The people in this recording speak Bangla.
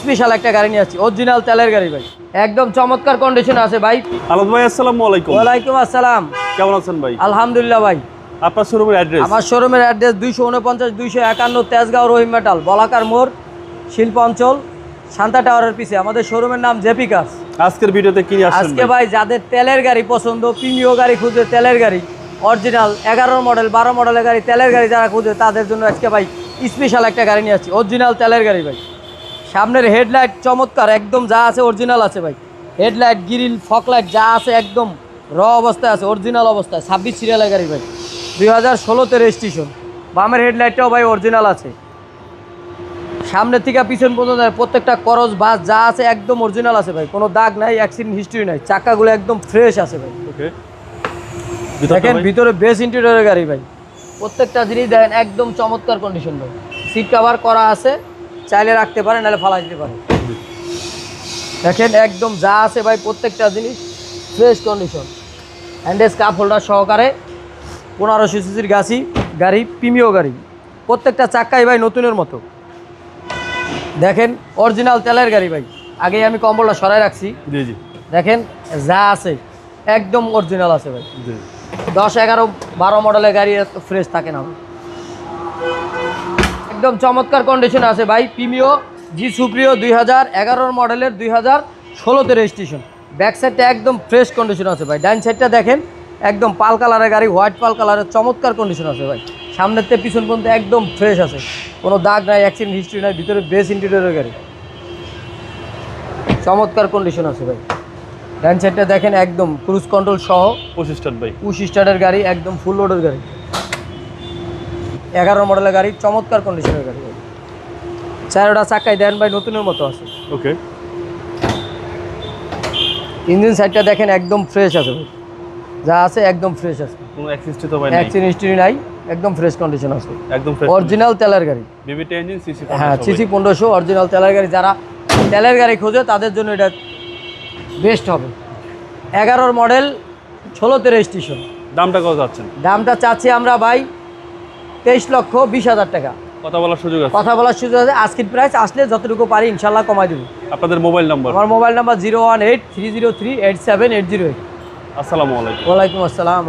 স্পেশাল একটা গাড়ি নিয়ে আসছি। অরিজিনাল তেলের গাড়ি ভাই। একদম চমৎকার কন্ডিশন আছে ভাই। আলাদ ভাই আসসালামু আলাইকুম। ওয়ালাইকুম আসসালাম। কেমন আছেন ভাই? আলহামদুলিল্লাহ ভাই। আপনার শোরুমের অ্যাড্রেস আমার শোরুমের অ্যাড্রেস দুইশো উনপঞ্চাশ দুইশো একান্ন তেজগাঁও রহিম মেটাল বলাকার মোড় শিল্প অঞ্চল শান্তা টাওয়ারের পিছে। আমাদের শোরুমের নাম জেপি কার্স। আজকের ভিডিওতে কি আজকে ভাই? ভাই যাদের তেলের গাড়ি পছন্দ প্রিমিয় গাড়ি খুঁজে তেলের গাড়ি অরিজিনাল এগারো মডেল বারো মডেলের গাড়ি তেলের গাড়ি যারা খুঁজে তাদের জন্য আজকে ভাই স্পেশাল একটা গাড়ি নিয়ে আসছি। অরিজিনাল তেলের গাড়ি ভাই। সামনের হেডলাইট চমৎকার একদম যা আছে অরিজিনাল আছে ভাই। হেডলাইট গ্রিল ফকলাইট যা আছে একদম র অবস্থায় আছে অরিজিনাল অবস্থায় ছাব্বিশ সিরিয়ালের গাড়ি ভাই। দুই হাজার ষোলোতে রেজিস্ট্রেশন বামের হেডলাইটটাও ভাই অরিজিনাল আছে। সামনের থেকে পিছন পর্যন্ত প্রত্যেকটা করজ বাস যা আছে একদম অরিজিনাল আছে ভাই। কোনো দাগ নাই অ্যাক্সিডেন্ট হিস্ট্রি নাই চাকাগুলো একদম ফ্রেশ আছে ভাই। ওকে দেখেন ভিতরে বেস ইন্টেরিয়রের গাড়ি ভাই। প্রত্যেকটা জিনিস দেখেন একদম চমৎকার কন্ডিশন ভাই। সিট কভার করা আছে। চাইলে রাখতে পারে নাহলে ফালা দিতে পারে। দেখেন একদম যা আছে ভাই প্রত্যেকটা জিনিস ফ্রেশ কন্ডিশন হ্যান্ডেস কাপ হোল্ডার সহকারে পনেরোশো সিসির গাছি গাড়ি প্রিমিয় গাড়ি। প্রত্যেকটা চাক্কাই ভাই নতুনের মতো। দেখেন অরিজিনাল তেলের গাড়ি ভাই। আগেই আমি কম্বলটা সরাই রাখছি। দেখেন যা আছে একদম অরিজিনাল আছে ভাই। দশ এগারো বারো মডেলের গাড়ি ফ্রেশ থাকে না। একদম চমৎকার কন্ডিশন আছে ভাই প্রিমিও জি সুপ্রিয় দুই হাজার এগারোর মডেলের দুই হাজার ষোলোতে রেজিস্ট্রেশন ব্যাক সাইডটা একদম ফ্রেশ কন্ডিশন আছে ভাই। ডাইন সাইডটা দেখেন একদম পাল কালারের গাড়ি হোয়াইট পাল কালারের চমৎকার কন্ডিশন আছে ভাই। সামনের থেকে পিছন পর্যন্ত একদম ফ্রেশ আছে। কোনো দাগ নাই অ্যাক্সিডেন্ট হিস্ট্রি নাই ভিতরে বেস ইন্টেরিয়রের গাড়ি। চমৎকার কন্ডিশন আছে ভাই। ডাইন সাইডটা দেখেন একদম ক্রুজ কন্ট্রোল সহ পঁচিশ স্টার্ট ভাই। পুশ স্টার্টের গাড়ি একদম ফুল লোডের গাড়ি। এগারো মডেলের গাড়ি চমৎকার কন্ডিশনের গাড়ি। চারোটা চাকাই দেন ভাই নতুনের মতো আছে। ওকে ইঞ্জিন সাইডটা দেখেন একদম ফ্রেশ আছে যা আছে একদম ফ্রেশ আছে। কোনো অ্যাক্সিস্টে তো ভাই নাই। একদম ফ্রেশ কন্ডিশন আছে। একদম ফ্রেশ অরিজিনাল তেলের গাড়ি। বিবিটি ইঞ্জিন সিসি হ্যাঁ সিসি পনেরোশো অরিজিনাল তেলের গাড়ি। যারা তেলের গাড়ি খোঁজে তাদের জন্য এটা বেস্ট হবে। এগারোর মডেল ষোলোতে রেজিস্ট্রেশন দামটা কত যাচ্ছেন? দামটা চাচ্ছি আমরা ভাই তেইশ লক্ষ বিশ হাজার টাকা। কথা বলার সুযোগ আছে? কথা বলার সুযোগ আছে আজকের প্রাইস আসলে যতটুকু পারি ইনশাল্লাহ কমাই দেবো। আপনাদের মোবাইল নাম্বার আমার mobile number zero one eight three zero three eight seven eight zero eight আসসালামু আলাইকুম। ওয়ালাইকুম আসসালাম